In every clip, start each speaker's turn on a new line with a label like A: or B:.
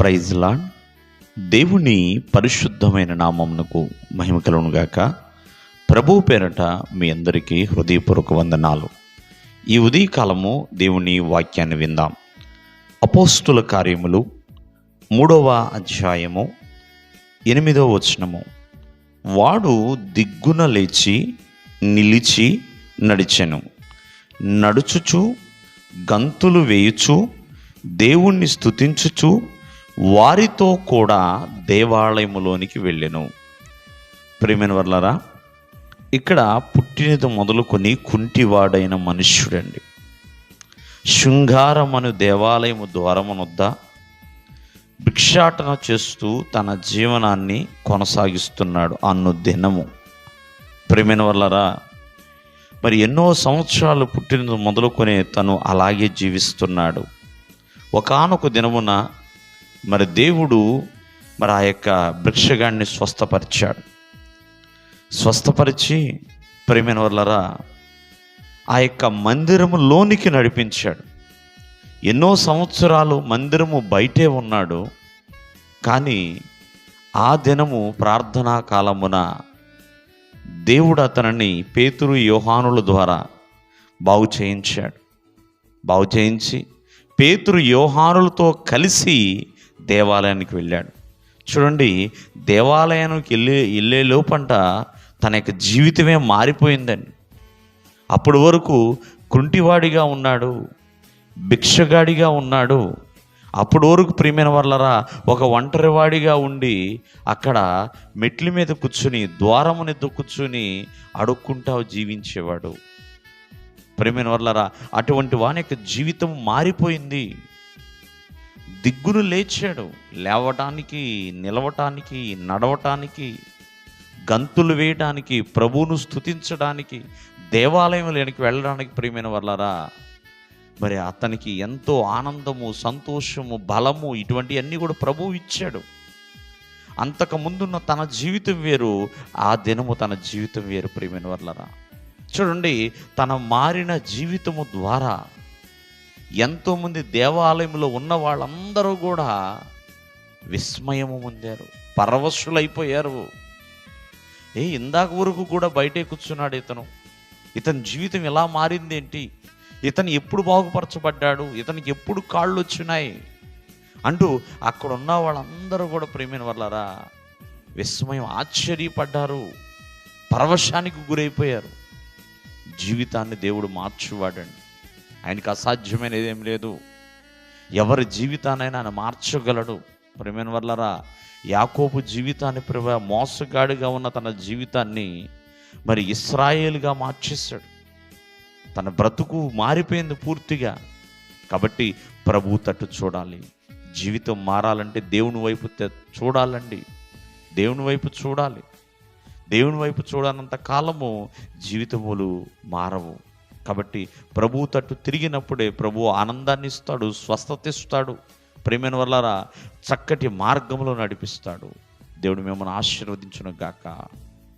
A: Praise lord దేవుని పరిశుద్ధమైన నామమునకు మహిమ కలుగును ప్రభు పేరట మీ అందరికీ హృదయపూర్వక వందనాలు. ఈ ఉదయకాలము దేవుని వాక్యాన్ని విందాం. అపోస్తుల కార్యములు మూడవ అధ్యాయము ఎనిమిదవ వచనము. వాడు దిగ్గున లేచి నిలిచి నడిచెను. నడుచుచు గంతులు వేయుచు దేవుణ్ణి స్థుతించుచు వారితో కూడా దేవాలయములోనికి వెళ్ళెను. ప్రేమైన వర్లరా ఇక్కడ పుట్టినది మొదలుకొని కుంటివాడైన మనుష్యుడండి. శృంగారమను దేవాలయము ద్వారమునొద్ద భిక్షాటన చేస్తూ తన జీవనాన్ని కొనసాగిస్తున్నాడు అన్ను దినము. ప్రేమైన వల్లరా మరి ఎన్నో సంవత్సరాలు పుట్టినది మొదలుకొని తను అలాగే జీవిస్తున్నాడు. ఒకానొక దినమున మరి దేవుడు మరి ఆ యొక్క భిక్షగాన్ని స్వస్థపరిచాడు. స్వస్థపరిచి ప్రేమైన వల్లరా ఆ యొక్క మందిరము లోనికి నడిపించాడు. ఎన్నో సంవత్సరాలు మందిరము బయటే ఉన్నాడు కానీ ఆ దినము ప్రార్థనా కాలమున దేవుడు అతనిని పేతురు యోహానుల ద్వారా బాగు చేయించాడు. బాగు చేయించి పేతురు యోహానులతో కలిసి దేవాలయానికి వెళ్ళాడు. చూడండి దేవాలయానికి వెళ్ళే వెళ్ళే లోపంట తన యొక్క జీవితమే మారిపోయిందండి. అప్పటి వరకు కుంటివాడిగా ఉన్నాడు భిక్షగాడిగా ఉన్నాడు. అప్పటి వరకు ప్రియమైన వల్లరా ఒక ఒంటరివాడిగా ఉండి అక్కడ మెట్ల మీద కూర్చుని ద్వారముని కూర్చుని అడుక్కుంటా జీవించేవాడు. ప్రియమైన వల్లరా అటువంటి వాని యొక్క జీవితం మారిపోయింది. దిగ్గును లేచాడు. లేవటానికి నిలవటానికి నడవటానికి గంతులు వేయటానికి ప్రభువును స్తుతించడానికి దేవాలయంలోనికి వెళ్ళడానికి ప్రియమైన వాళ్ళరా మరి అతనికి ఎంతో ఆనందము సంతోషము బలము ఇటువంటివన్నీ కూడా ప్రభువు ఇచ్చాడు. అంతకు ముందున్న తన జీవితం వేరు ఆ దినము తన జీవితం వేరు ప్రియమైన వాళ్ళరా చూడండి తన మారిన జీవితము ద్వారా ఎంతోమంది దేవాలయంలో ఉన్న వాళ్ళందరూ కూడా విస్మయము పొందారు పరవశులైపోయారు. ఏ ఇందాక వరకు కూడా బయటే కూర్చున్నాడు ఇతను. ఇతని జీవితం ఎలా మారిందేంటి? ఇతను ఎప్పుడు బాగుపరచబడ్డాడు? ఇతనికి ఎప్పుడు కాళ్ళు వచ్చినాయి? అంటూ అక్కడ ఉన్న వాళ్ళందరూ కూడా ప్రేమైన వల్లరా విస్మయం ఆశ్చర్యపడ్డారు పరవశానికి గురైపోయారు. జీవితాన్ని దేవుడు మార్చువాడండి. ఆయనకు అసాధ్యమైనది ఏం లేదు. ఎవరి జీవితానైనా ఆయన మార్చగలడు. ప్రేమైన వల్లరా యాకోబు జీవితాన్ని ప్రభా మోసగాడిగా ఉన్న తన జీవితాన్ని మరి ఇస్రాయేల్గా మార్చేశాడు. తన బ్రతుకు మారిపోయింది పూర్తిగా. కాబట్టి ప్రభు తట్టు చూడాలి. జీవితం మారాలంటే దేవుని వైపు చూడాలండి. దేవుని వైపు చూడాలి. దేవుని వైపు చూడనంత కాలము జీవితములు మారవు. కాబట్టి ప్రభువు తట్టు తిరిగినప్పుడే ప్రభు ఆనందాన్ని ఇస్తాడు స్వస్థత ఇస్తాడు ప్రేమైన వల్లరా చక్కటి మార్గంలో నడిపిస్తాడు. దేవుడు మిమ్మల్ని ఆశీర్వదించును గాక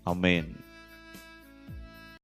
A: అమేన్